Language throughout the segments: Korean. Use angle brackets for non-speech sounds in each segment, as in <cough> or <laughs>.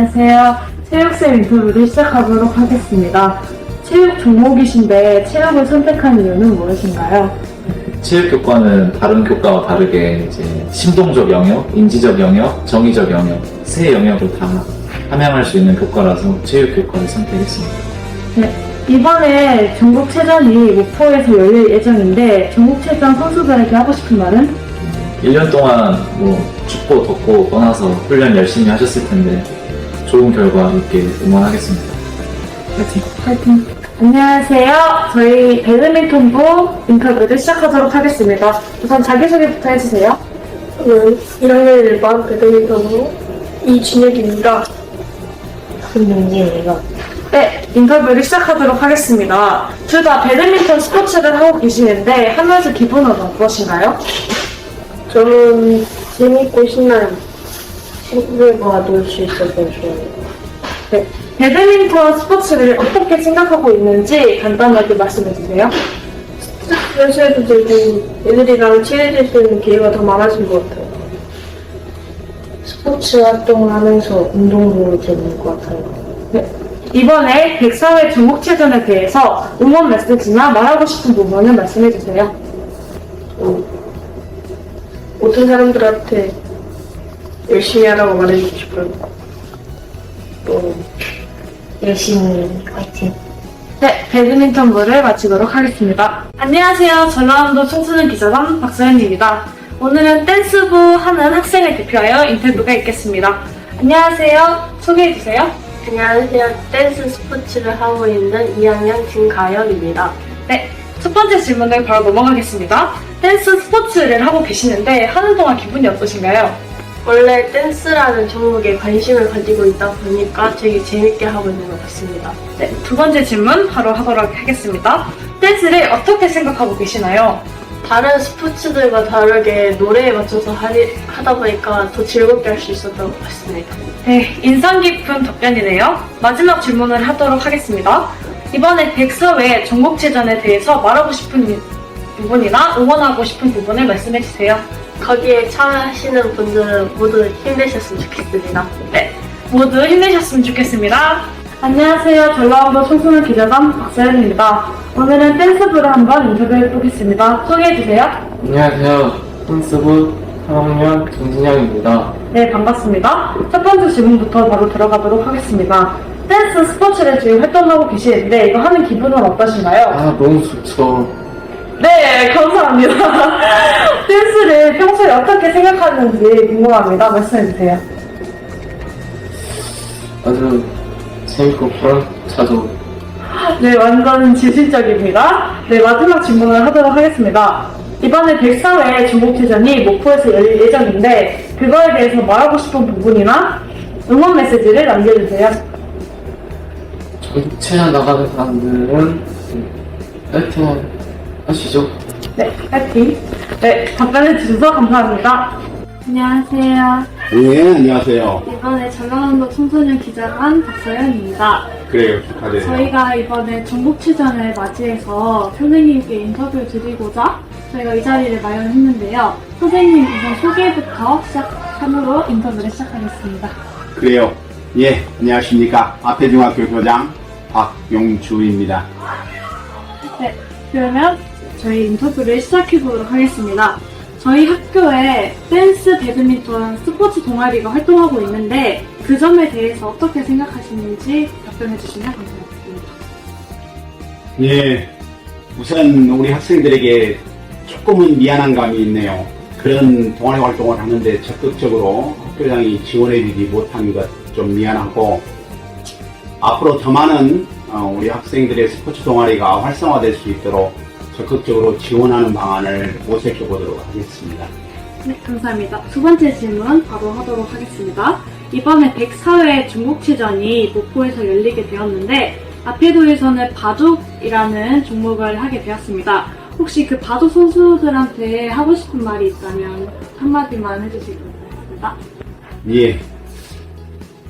안녕하세요. 체육쌤 인터뷰를 시작하도록 하겠습니다. 체육 종목이신데 체육을 선택한 이유는 무엇인가요? 체육 교과는 다른 교과와 다르게 이제 심동적 영역, 인지적 영역, 정의적 영역 세 영역을 다 함양할 수 있는 교과라서 체육 교과를 선택했습니다. 네, 이번에 전국체전이 목포에서 열릴 예정인데 전국체전 선수들에게 하고 싶은 말은? 1년 동안 뭐 춥고 덥고 떠나서 훈련 열심히 하셨을 텐데 좋은 결과 있게 응원하겠습니다. 파이팅! 파이팅! 안녕하세요. 저희 배드민턴부 인터뷰를 시작하도록 하겠습니다. 우선 자기소개부터 해주세요. 저는 1학년 1반 배드민턴부 이진혁입니다. 김민지예요. 네, 인터뷰를 시작하도록 하겠습니다. 둘 다 배드민턴 스포츠를 하고 계시는데 하면서 기분은 어떠신가요? 저는 재밌고 신나요. 친구들과 놀 수 있어서 좋아요. 네, 배드민턴 스포츠를 어떻게 생각하고 있는지 간단하게 말씀해 주세요. 스트레스도 들고 애들이랑 친해질 수 있는 기회가 더 많아진 것 같아요. 스포츠 활동을 하면서 운동도 되는 것 같아요. 네, 이번에 104회 전국체전에 대해서 응원 메시지나 말하고 싶은 부분을 말씀해 주세요. 모든 사람들한테 열심히 하라고 말해주고 싶어요. 또 열심히 화이팅! 네, 배드민턴부를 마치도록 하겠습니다. 안녕하세요. 전라남도 청소년 기자단 박서연입니다. 오늘은 댄스부 하는 학생을 대표하여 인터뷰가 있겠습니다. 안녕하세요. 소개해주세요. 안녕하세요. 댄스 스포츠를 하고 있는 2학년 김가영입니다. 네, 첫 번째 질문을 바로 넘어가겠습니다. 댄스 스포츠를 하고 계시는데 하는 동안 기분이 어떠신가요? 원래 댄스라는 종목에 관심을 가지고 있다 보니까 되게 재밌게 하고 있는 것 같습니다. 네, 두 번째 질문 바로 하도록 하겠습니다. 댄스를 어떻게 생각하고 계시나요? 다른 스포츠들과 다르게 노래에 맞춰서 하리, 하다 보니까 더 즐겁게 할 수 있었던 것 같습니다. 네, 인상 깊은 답변이네요. 마지막 질문을 하도록 하겠습니다. 이번에 104회 전국체전에 대해서 말하고 싶은 부분이나 응원하고 싶은 부분을 말씀해 주세요. 거기에 참여하시는 분들은 모두 힘내셨으면 좋겠습니다. 네, 모두 힘내셨으면 좋겠습니다. 안녕하세요. 전라남도 청소년 기자단 박서연입니다. 오늘은 댄스부를 한번 인터뷰해 보겠습니다. 소개해 주세요. 안녕하세요. 콘스부 3학년 김진영입니다. 네, 반갑습니다. 첫 번째 질문부터 바로 들어가도록 하겠습니다. 댄스 스포츠를 지금 활동하고 계시는데 이거 하는 기분은 어떠신가요? 아, 너무 좋죠. 네, 감사합니다. <laughs> 댄스를 평소에 어떻게 생각하는지 궁금합니다. 말씀해주세요. 아주 재밌고 보람차죠. 네, 완전 진실적입니다. 네, 마지막 질문을 하도록 하겠습니다. 이번에 104회 중국체전이 목포에서 열릴 예정인데 그거에 대해서 말하고 싶은 부분이나 응원 메시지를 남겨주세요. 전체에 나가는 사람들은 파이팅 하 시죠. 네, 파이팅. 네, 답변해 주셔서 감사합니다. 안녕하세요. 네, 안녕하세요. 이번에 전라남도 청소년 기자단 박서연입니다. 그래요, 축하드려요. 저희가 이번에 전국체전을 맞이해서 선생님께 인터뷰 드리고자 저희가 이 자리를 마련했는데요. 선생님 우선 소개부터 시작함으로 인터뷰를 시작하겠습니다. 그래요. 예, 안녕하십니까. 앞에중학교 교장 박용주입니다. 네, 그러면 저희 인터뷰를 시작해 보도록 하겠습니다. 저희 학교에 댄스, 배드민턴, 스포츠 동아리가 활동하고 있는데 그 점에 대해서 어떻게 생각하시는지 답변해 주시면 감사하겠습니다. 예, 우선 우리 학생들에게 조금은 미안한 감이 있네요. 그런 동아리 활동을 하는데 적극적으로 학교장이 지원해주지 못한 것 좀 미안하고 앞으로 더 많은 어, 우리 학생들의 스포츠 동아리가 활성화될 수 있도록 적극적으로 지원하는 방안을 모색해 보도록 하겠습니다. 네, 감사합니다. 두 번째 질문 바로 하도록 하겠습니다. 이번에 104회 중국체전이 목포에서 열리게 되었는데 아페도에서는 바둑이라는 종목을 하게 되었습니다. 혹시 그 바둑 선수들한테 하고 싶은 말이 있다면 한마디만 해주시기 바랍니다. 예.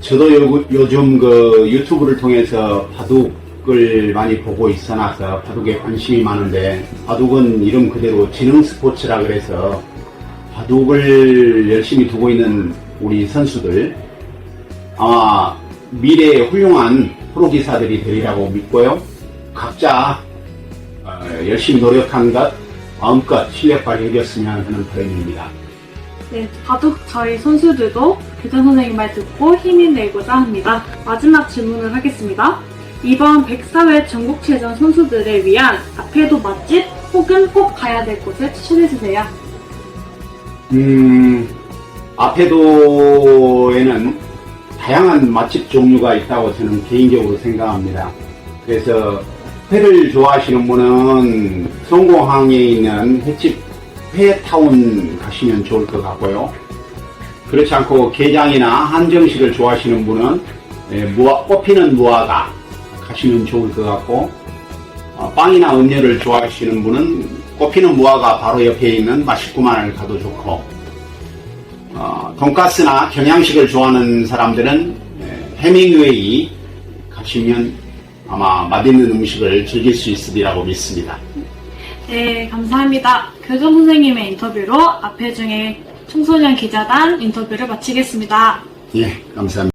저도 요, 요즘 그 유튜브를 통해서 바둑 을 많이 보고 있어놔서 바둑에 관심이 많은데 바둑은 이름 그대로 지능 스포츠라 그래서 바둑을 열심히 두고 있는 우리 선수들 아마 미래의 훌륭한 프로기사들이 되리라고 믿고요. 각자 어, 열심히 노력한 것 마음껏 실력 발휘해줬으면 하는 바람입니다. 네, 바둑 저희 선수들도 교장 선생님 말 듣고 힘이 내고자 합니다. 마지막 질문을 하겠습니다. 이번 104회 전국체전 선수들을 위한 앞에도 맛집 혹은 꼭 가야 될 곳을 추천해주세요. 음, 아페도에는 다양한 맛집 종류가 있다고 저는 개인적으로 생각합니다. 그래서 회를 좋아하시는 분은 성공항에 있는 횟집 회타운 가시면 좋을 것 같고요. 그렇지 않고 게장이나 한정식을 좋아하시는 분은 예, 무화, 꽃피는 무화과 가시면 좋을 것 같고 어, 빵이나 음료를 좋아하시는 분은 꽃피는 무화과 바로 옆에 있는 맛있구만을 가도 좋고 어, 돈가스나 경양식을 좋아하는 사람들은 예, 해밍웨이 가시면 아마 맛있는 음식을 즐길 수 있으리라고 믿습니다. 네, 감사합니다. 교장 선생님의 인터뷰로 앞에 중에 청소년 기자단 인터뷰를 마치겠습니다. 예, 감사합니다.